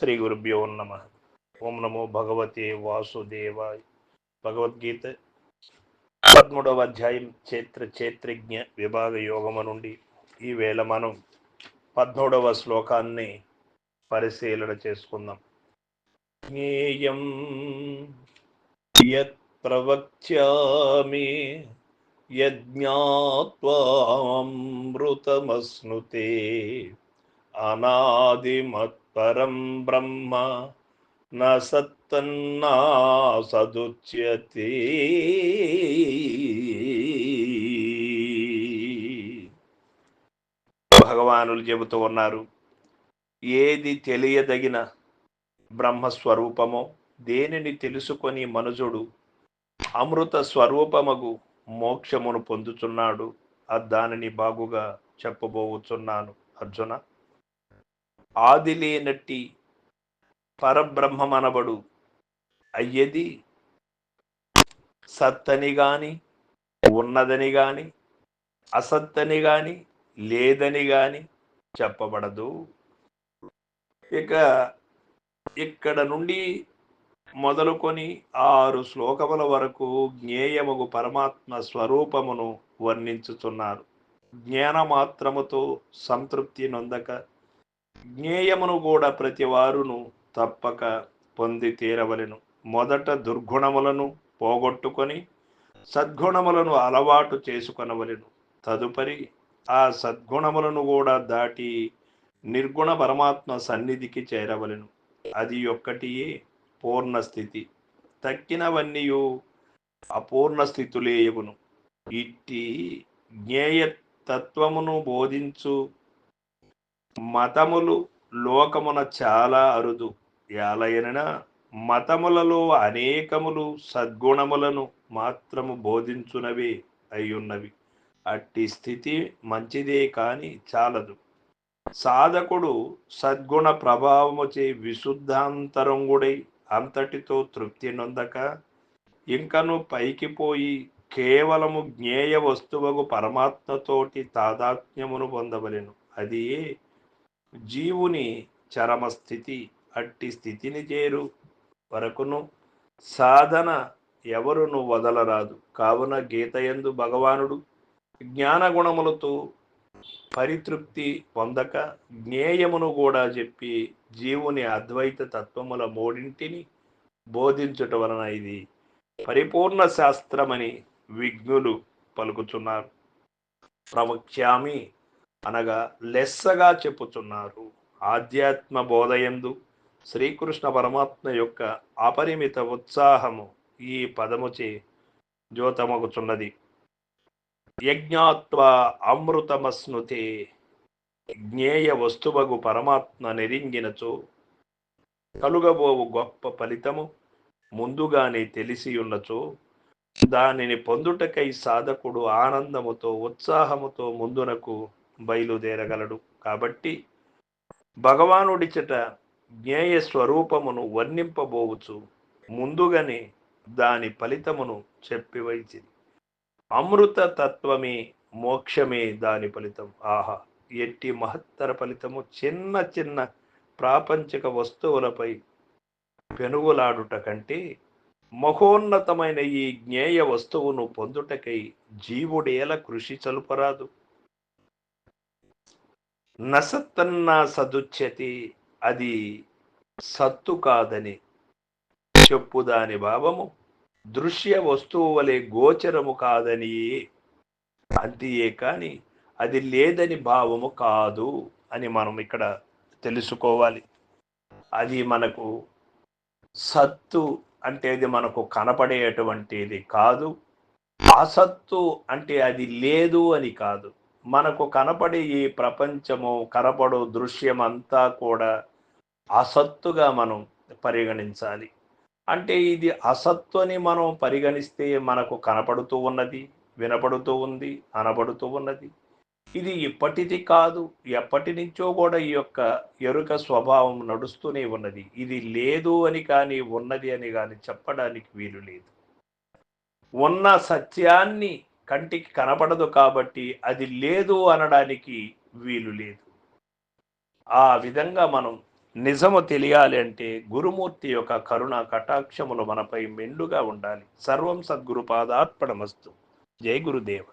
శ్రీ గురుభ్యో నమ. ఓం నమో భగవతే వాసుదేవాయ. భగవద్గీత పదమూడవ అధ్యాయం చేత్ర చేత్రజ్ఞ విభాగ యోగము నుండి ఈ వేళ మనం పద్మూడవ శ్లోకాన్ని పరిశీలన చేసుకుందాం. జ్ఞేయం యత్ ప్రవక్ష్యామి యజ్ఞాత్వామృతమస్నుతే అనాదిమత్పరం బ్రహ్మ న సత్తన్నా భగవానులు చెబుతూ ఉన్నారు ఏది తెలియదగిన బ్రహ్మస్వరూపమో దేనిని తెలుసుకొని మనుజుడు అమృత స్వరూపమగు మోక్షమును పొందుచున్నాడు ఆ దానిని బాగుగా చెప్పబోవుచున్నాను అర్జున ఆది లేనట్టి పరబ్రహ్మమనబడు. అయ్యది సత్తని గాని ఉన్నదని గాని అసత్తని గాని లేదని గాని చెప్పబడదు. ఇక ఇక్కడ నుండి మొదలుకొని ఆరు శ్లోకముల వరకు జ్ఞేయముగు పరమాత్మ స్వరూపమును వర్ణించుతున్నారు జ్ఞానమాత్రముతో సంతృప్తి నొందక జ్ఞేయమును కూడా ప్రతి వారును తప్పక పొంది తీరవలెను. మొదట దుర్గుణములను పోగొట్టుకొని సద్గుణములను అలవాటు చేసుకొనవలెను. తదుపరి ఆ సద్గుణములను కూడా దాటి నిర్గుణ పరమాత్మ సన్నిధికి చేరవలెను. అది ఒక్కటియే పూర్ణస్థితి తక్కినవన్నీయు అపూర్ణ స్థితులేయగును. ఇట్టి జ్ఞేయ తత్వమును బోధించు మతములు లోకమున చాలా అరుదు. ఎలయన మతములలో అనేకములు సద్గుణములను మాత్రము బోధించునవే అయ్యున్నవి. అట్టి స్థితి మంచిదే కాని చాలదు. సాధకుడు సద్గుణ ప్రభావముచే విశుద్ధాంతరంగుడై అంతటితో తృప్తి నొందక ఇంకను పైకి పోయి కేవలము జ్ఞేయ వస్తువుకు పరమాత్మతోటి తాదాత్మ్యమును పొందవలెను. అది జీవుని చరమ స్థితి అట్టి స్థితిని చేరు. వరకును సాధన ఎవరును వదలరాదు. కావున గీతయందు భగవానుడు జ్ఞానగుణములతో పరితృప్తి పొందక జ్ఞేయమును కూడా చెప్పి జీవుని అద్వైత తత్వముల మూడింటిని బోధించుట వలన ఇది పరిపూర్ణ శాస్త్రమని విఘ్నులు పలుకుతున్నారు ప్రవక్ష్యామి అనగా లెస్సగా చెప్పుచున్నారు. ఆధ్యాత్మ బోధయందు శ్రీకృష్ణ పరమాత్మ యొక్క అపరిమిత ఉత్సాహము ఈ పదముచే జ్యోతమగుచున్నది. యజ్ఞాత్వ అమృతమస్నుతే జ్ఞేయ వస్తువగు పరమాత్మ నెరింగినచో కలుగబోవు గొప్ప ఫలితము ముందుగానే తెలిసి ఉన్నచో దానిని పొందుటకై సాధకుడు ఆనందముతో ఉత్సాహముతో ముందునకు బయలుదేరగలడు. కాబట్టి భగవానుడిచట జ్ఞేయ స్వరూపమును వర్ణింపబోవచ్చు ముందుగానే దాని ఫలితమును చెప్పివైచింది అమృత తత్వమే మోక్షమే దాని ఫలితం. ఆహా! ఎట్టి మహత్తర ఫలితము. చిన్న చిన్న ప్రాపంచిక వస్తువులపై పెనుగులాడుట కంటే మహోన్నతమైన ఈ జ్ఞేయ వస్తువును పొందుటకై జీవుడేల కృషి చలుపరాదు. నసత్తన్నా సదుచ్యతి అది సత్తు కాదని చెప్పుదాని భావము. దృశ్య వస్తువు వలె గోచరము కాదని అంతియే కాని అది లేదని భావము కాదు అని మనం ఇక్కడ తెలుసుకోవాలి. అది మనకు సత్తు అంటే అది మనకు కనపడేటువంటిది కాదు. అసత్తు అంటే అది లేదు అని కాదు. మనకు కనపడే ఈ ప్రపంచము కనపడు దృశ్యం అంతా కూడా అసత్తుగా మనం పరిగణించాలి. అంటే ఇది అసత్తుని మనం పరిగణిస్తే మనకు కనపడుతూ ఉన్నది వినపడుతూ ఉంది అనబడుతూ ఉన్నది. ఇది ఇప్పటిది కాదు ఎప్పటి నుంచో కూడా ఈ యొక్క ఎరుక స్వభావం నడుస్తూనే ఉన్నది. ఇది లేదు అని కానీ ఉన్నది అని కానీ చెప్పడానికి వీలు లేదు. ఉన్న సత్యాన్ని కంటికి కనపడదు కాబట్టి అది లేదు అనడానికి వీలు లేదు. ఆ విధంగా మనం నిజము తెలియాలి అంటే గురుమూర్తి యొక్క కరుణ కటాక్షములు మనపై మెండుగా ఉండాలి. సర్వం సద్గురు పాదార్పణమస్తు. జై గురుదేవ.